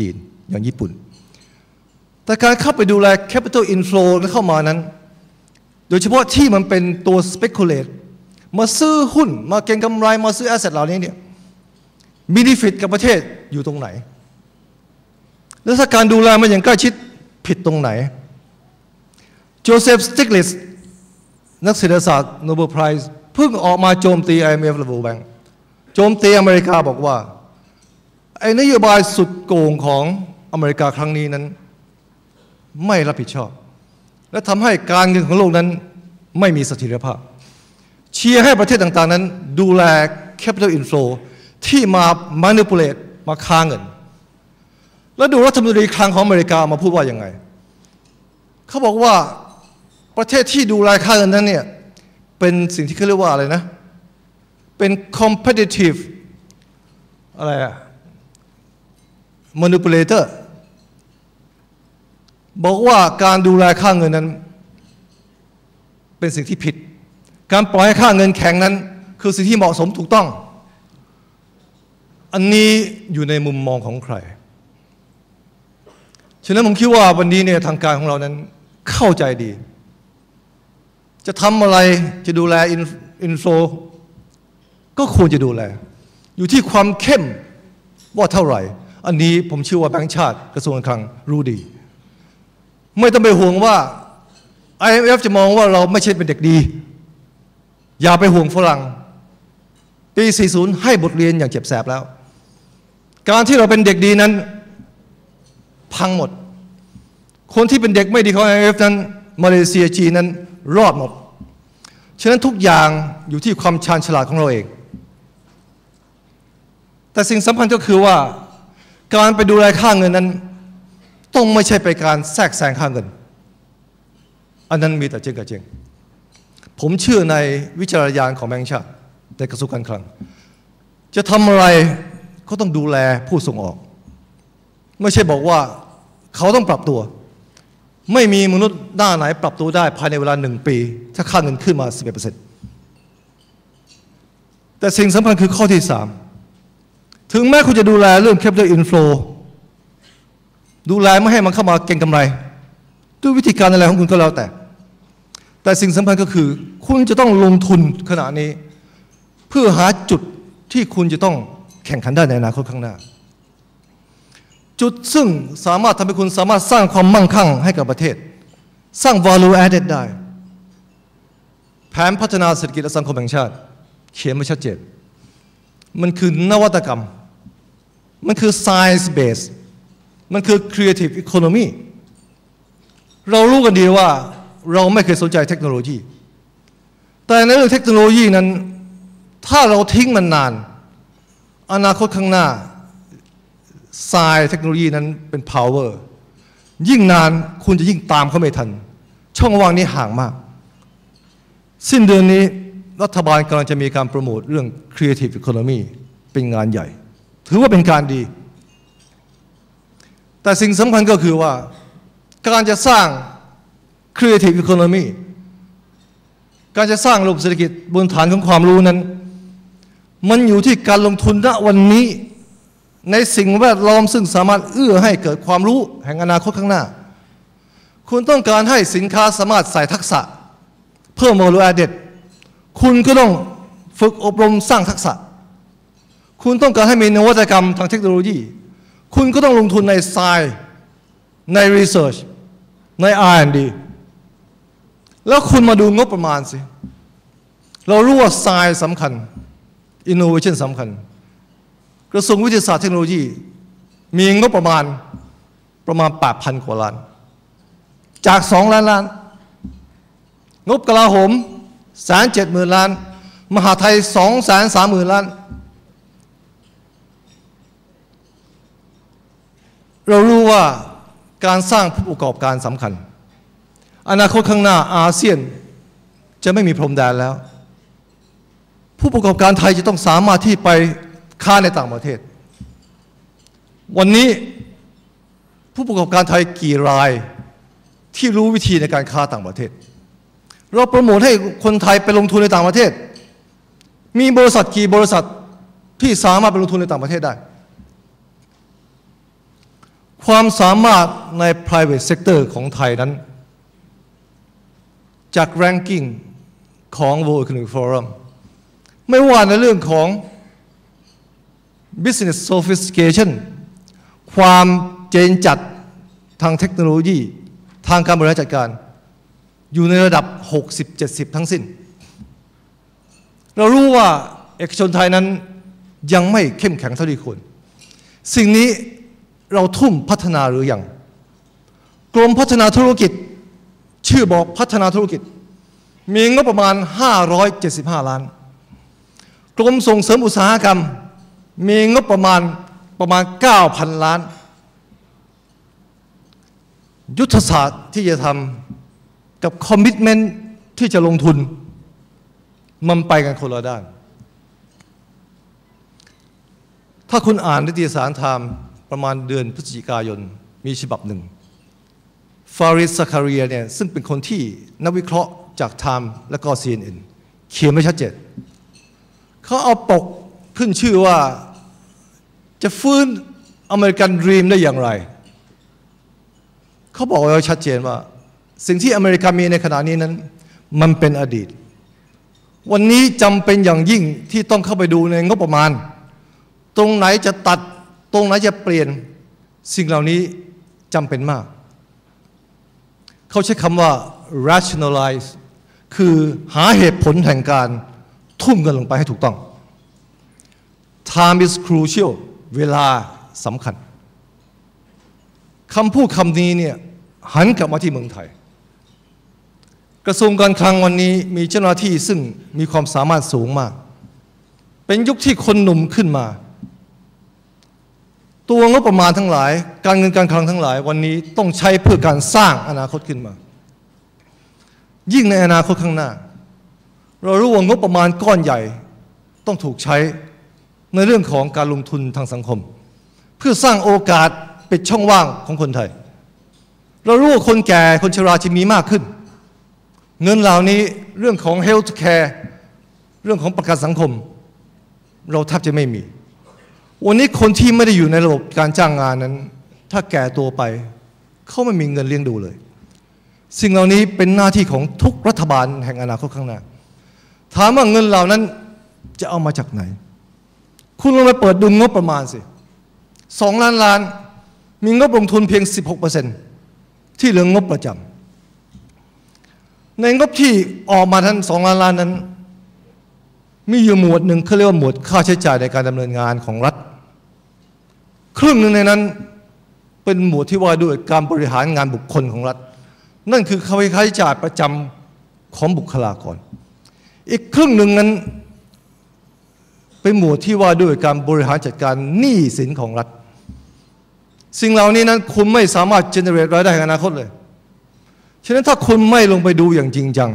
จีนอย่างญี่ปุ่น แต่การเข้าไปดูแล capital inflow เข้ามานั้น โดยเฉพาะที่มันเป็นตัว speculate มาซื้อหุ้น มาเก็งกำไร มาซื้อ asset เหล่านี้เนี่ยมีดิฟิตกับประเทศอยู่ตรงไหน แล้วถ้าการดูแลมันอย่างใกล้ชิดผิดตรงไหน โจเซฟสติกลิสนักเศรษฐศาสตร์โนเบลไพรส์เพิ่งออกมาโจมตี IMF และ World Bank โจมตีอเมริกาบอกว่า ไอ้นโยบายสุดโกงของอเมริกาครั้งนี้นั้น ไม่รับผิดชอบ และทำให้การเงินของโลกนั้นไม่มีเสถียรภาพ เชียร์ให้ประเทศต่างๆนั้น ดูแล capital inflow ที่มา manipulate มาค้างเงิน แล้วดูรัฐมนตรีคลังของอเมริกามาพูดว่ายังไง เขาบอกว่าประเทศที่ดูแลค่าเงินนั้นเนี่ยเป็นสิ่งที่เขาเรียกว่าอะไรนะ เป็น competitive อะไรอะ manipulator บอกว่าการดูแลค่าเงินนั้น เป็นสิ่งที่ผิด การปล่อยให้ค่าเงินแข็งนั้น คือสิ่งที่เหมาะสมถูกต้อง อันนี้อยู่ในมุมมองของใคร ฉะนั้นผมคิดว่าวันนี้เนี่ยทางการของเรานั้นเข้าใจดี จะทำอะไรจะดูแลอินโฟก็ควรจะดูแล อยู่ที่ความเข้มว่าเท่าไหร่ อันนี้ผมเชื่อว่าแบงค์ชาติกระทรวงการคลังรู้ดี ไม่ต้องไปห่วงว่า IMF จะมองว่าเราไม่ใช่เป็นเด็กดี อย่าไปห่วงฝรั่งปี 40 ให้บทเรียนอย่างเจ็บแสบแล้ว การที่เราเป็นเด็กดีนั้น พังหมด คนที่เป็นเด็กไม่ดีของ IMF นั้น มาเลเซียจีนนั้นรอดหมด ฉะนั้นทุกอย่างอยู่ที่ความชาญฉลาดของเราเอง แต่สิ่งสำคัญก็คือว่า การไปดูแลค่าเงินนั้น ต้องไม่ใช่ไปการแทรกแซงค่าเงิน อันนั้นมีแต่เจริงกับเจริง ผมเชื่อในวิจารณญาณของแบงค์ชาติในกระทรวงการคลัง จะทำอะไรก็ต้องดูแลผู้ส่งออก ไม่ใช่บอกว่าเขาต้องปรับตัว ไม่มีมนุษย์หน้าไหนปรับตัวได้ภายในเวลาหนึ่งปี ถ้าค่าเงินขึ้นมา 11%แต่สิ่งสำคัญคือข้อที่สาม ถึงแม้คุณจะดูแลเรื่อง capital inflow ดูแลไม่ให้มันเข้ามาเก็งกำไร ด้วยวิธีการอะไรของคุณก็แล้วแต่ แต่สิ่งสำคัญก็คือ คุณจะต้องลงทุนขณะนี้ เพื่อหาจุดที่คุณจะต้องแข่งขันได้ในอนาคตข้างหน้า จุดซึ่งสามารถทำให้คุณสามารถสร้างความมั่งคั่งให้กับประเทศ สร้าง value added ได้ แผนพัฒนาเศรษฐกิจและสังคมแห่งชาติ เขียนไว้ชัดเจน มันคือนวัตกรรม มันคือ science base มันคือ creative economy เรารู้กันดีว่าเราไม่เคยสนใจเทคโนโลยี แต่ในเรื่องเทคโนโลยีนั้น ถ้าเราทิ้งมันนาน อนาคตข้างหน้าทรายเทคโนโลยีนั้นเป็น power ยิ่งนานคุณจะยิ่งตามเขาไม่ทัน ช่องว่างนี้ห่างมาก สิ้นเดือนนี้รัฐบาลกำลังจะมีการโปรโมทเรื่อง creative economy เป็นงานใหญ่ ถือว่าเป็นการดี แต่สิ่งสำคัญก็คือว่า การจะสร้าง creative economy การจะสร้างระบบเศรษฐกิจบนฐานของความรู้นั้น มันอยู่ที่การลงทุนณวันนี้ในสิ่งแวดล้อมซึ่งสามารถเอื้อให้เกิดความรู้แห่งอนาคตข้างหน้า คุณต้องการให้สินค้าสามารถใส่ทักษะ เพิ่ม value added คุณก็ต้องฝึกอบรมสร้างทักษะ คุณต้องการให้มีนวัตกรรมทางเทคโนโลยี คุณก็ต้องลงทุนในไซใน research ใน R&D แล้วคุณมาดูงบประมาณสิ เรารู้ว่าไซสำคัญ innovation สำคัญ กระทรวงวิทยาศาสตร์เทคโนโลยี มีงบประมาณประมาณ 8,000 กว่าล้าน จาก 2 ล้านล้าน งบกลาโหมแสนเจ็ดหมื่นล้าน มหาไทยสองแสนสามหมื่นล้าน เรารู้ว่าการสร้างผู้ประกอบการสำคัญ อนาคตข้างหน้าอาเซียนจะไม่มีพรมแดนแล้ว ผู้ประกอบการไทยจะต้องสามารถที่ไปค้าในต่างประเทศ วันนี้ผู้ประกอบการไทยกี่รายที่รู้วิธีในการค้าต่างประเทศ เราโปรโมทให้คนไทยไปลงทุนในต่างประเทศ มีบริษัทกี่บริษัทที่สามารถไปลงทุนในต่างประเทศได้ ความสามารถใน private sector ของไทยนั้น จาก ranking ของ World Economic Forum ไม่ว่าในเรื่องของ business sophistication ความเจนจัดทางเทคโนโลยี ทางการบริหารจัดการ อยู่ในระดับ 60-70 ทั้งสิ้น เรารู้ว่าเอกชนไทยนั้นยังไม่เข้มแข็งเท่าที่ควร สิ่งนี้ เราทุ่มพัฒนาหรือยังกรมพัฒนาธุรกิจ ชื่อบอกพัฒนาธุรกิจ มีงบประมาณ 575 ล้าน กรมส่งเสริมอุตสาหกรรม มีงบประมาณประมาณ 9,000 ล้าน ยุทธศาสตร์ที่จะทำกับคอมมิชเมนต์ที่จะลงทุน มันไปกันคนละด้าน ถ้าคุณอ่านนิตยสารไทม์ ประมาณเดือนพฤศจิกายนมีฉบับหนึ่งฟาริสซาคาเรียเนี่ยซึ่งเป็นคนที่นักวิเคราะห์จากไทม์และก็ CNN เขียนไม่ชัดเจนเขาเอาปกขึ้นชื่อว่าจะฟื้นอเมริกันดรีมได้อย่างไร เขาบอกไว้ชัดเจนว่า สิ่งที่อเมริกามีในขณะนี้นั้น มันเป็นอดีต วันนี้จำเป็นอย่างยิ่งที่ต้องเข้าไปดูในงบประมาณ ตรงไหนจะตัด ตรงไหนจะเปลี่ยนสิ่งเหล่านี้จำเป็นมาก เขาใช้คำว่า rationalize คือหาเหตุผลแห่งการทุ่มเงินลงไปให้ถูกต้อง time is crucial เวลาสำคัญคำพูดคำนี้เนี่ยหันกลับมาที่เมืองไทย กระทรวงการคลังวันนี้มีเจ้าหน้าที่ซึ่งมีความสามารถสูงมาก เป็นยุคที่คนหนุ่มขึ้นมา ตัวงบประมาณทั้งหลาย การเงินการคลังทั้งหลาย วันนี้ต้องใช้เพื่อการสร้างอนาคตขึ้นมา ยิ่งในอนาคตข้างหน้า เรารู้ว่างบประมาณก้อนใหญ่ต้องถูกใช้ในเรื่องของการลงทุนทางสังคม เพื่อสร้างโอกาสปิดช่องว่างของคนไทย เรารู้ว่าคนแก่คนชราจะมีมากขึ้น เงินเหล่านี้เรื่องของ health care เรื่องของประกันสังคม เราแทบจะไม่มี วันนี้คนที่ไม่ได้อยู่ในระบบการจ้างงานนั้น ถ้าแก่ตัวไป เขาไม่มีเงินเลี้ยงดูเลย สิ่งเหล่านี้เป็นหน้าที่ของทุกรัฐบาลแห่งอนาคตข้างหน้า ถามว่าเงินเหล่านั้นจะเอามาจากไหน คุณลองไปเปิดดูงบประมาณสิสองล้านล้าน มีงบลงทุนเพียง 16%ที่เหลืองบประจำในงบที่ออกมาทั้งสองล้านล้านนั้น มีอยู่หมวดหนึ่งเขาเรียกว่าหมวดค่าใช้จ่ายในการดำเนินงานของรัฐ ครึ่งหนึ่งในนั้นเป็นหมวดที่ว่าด้วยการบริหารงานบุคคลของรัฐ นั่นคือค่าใช้จ่ายประจำของบุคลากร อีกครึ่งหนึ่งนั้น เป็นหมวดที่ว่าด้วยการบริหารจัดการหนี้สินของรัฐ สิ่งเหล่านี้นั้นคุณไม่สามารถ generate รายได้ในอนาคตเลย ฉะนั้นถ้าคุณไม่ลงไปดูอย่างจริงจัง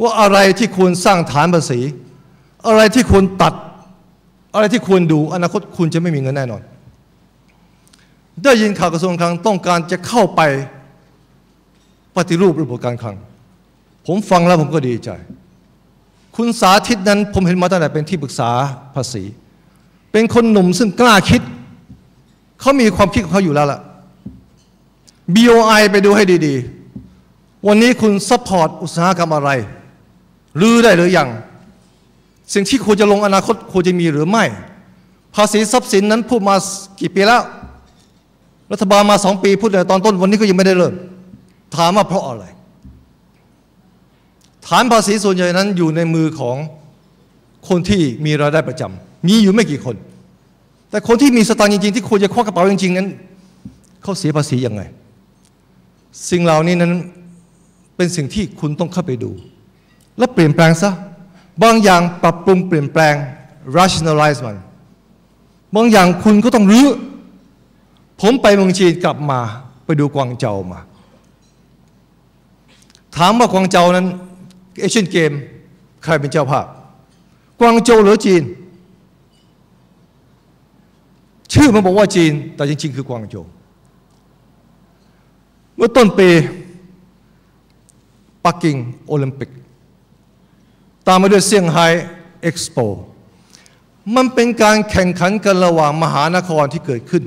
ว่าอะไรที่ควรสร้างฐานภาษี อะไรที่ควรตัด อะไรที่ควรดูอนาคตคุณจะไม่มีเงินแน่นอน ได้ยินข่าวกระทรวงคลังต้องการจะเข้าไปปฏิรูประบบการคลัง ผมฟังแล้วผมก็ดีใจ คุณสาธิตนั้นผมเห็นมาตั้งแต่เป็นที่ปรึกษาภาษี เป็นคนหนุ่มซึ่งกล้าคิด เขามีความคิดของเขาอยู่แล้วล่ะ BOI ไปดูให้ดีๆ วันนี้คุณซัพพอร์ตอุตสาหกรรมอะไรรื้อได้หรือยัง สิ่งที่ควรจะลงอนาคตควรจะมีหรือไม่ ภาษีทรัพย์สินนั้นพูดมากี่ปีแล้ว รัฐบาลมาสองปีพูดแต่ตอนต้นวันนี้ก็ยังไม่ได้เริ่ม ถามว่าเพราะอะไร ฐานภาษีส่วนใหญ่นั้นอยู่ในมือของคนที่มีรายได้ประจำมีอยู่ไม่กี่คน แต่คนที่มีสตางค์จริงๆ ที่ควรจะควักกระเป๋าจริงๆ นั้น เขาเสียภาษียังไง สิ่งเหล่านี้นั้นเป็นสิ่งที่คุณต้องเข้าไปดู และเปลี่ยนแปลงซะ บางอย่างปรับปรุงเปลี่ยนแปลง rationalize มัน บางอย่างคุณก็ต้องรื้อ ผมไปเมืองจีนกลับมาไปดูกวางเจามา ถามว่ากวางเจานั้นเอเชียนเกมใครเป็นเจ้าภาพ กวางโจวหรือจีน ชื่อมันบอกว่าจีน แต่จริงๆคือกวางโจวเมื่อต้นปีปักกิ่งโอลิมปิก ตามมาด้วยเซี่ยงไฮ้เอ็กซ์โป มันเป็นการแข่งขันกันระหว่างมหานครที่เกิดขึ้น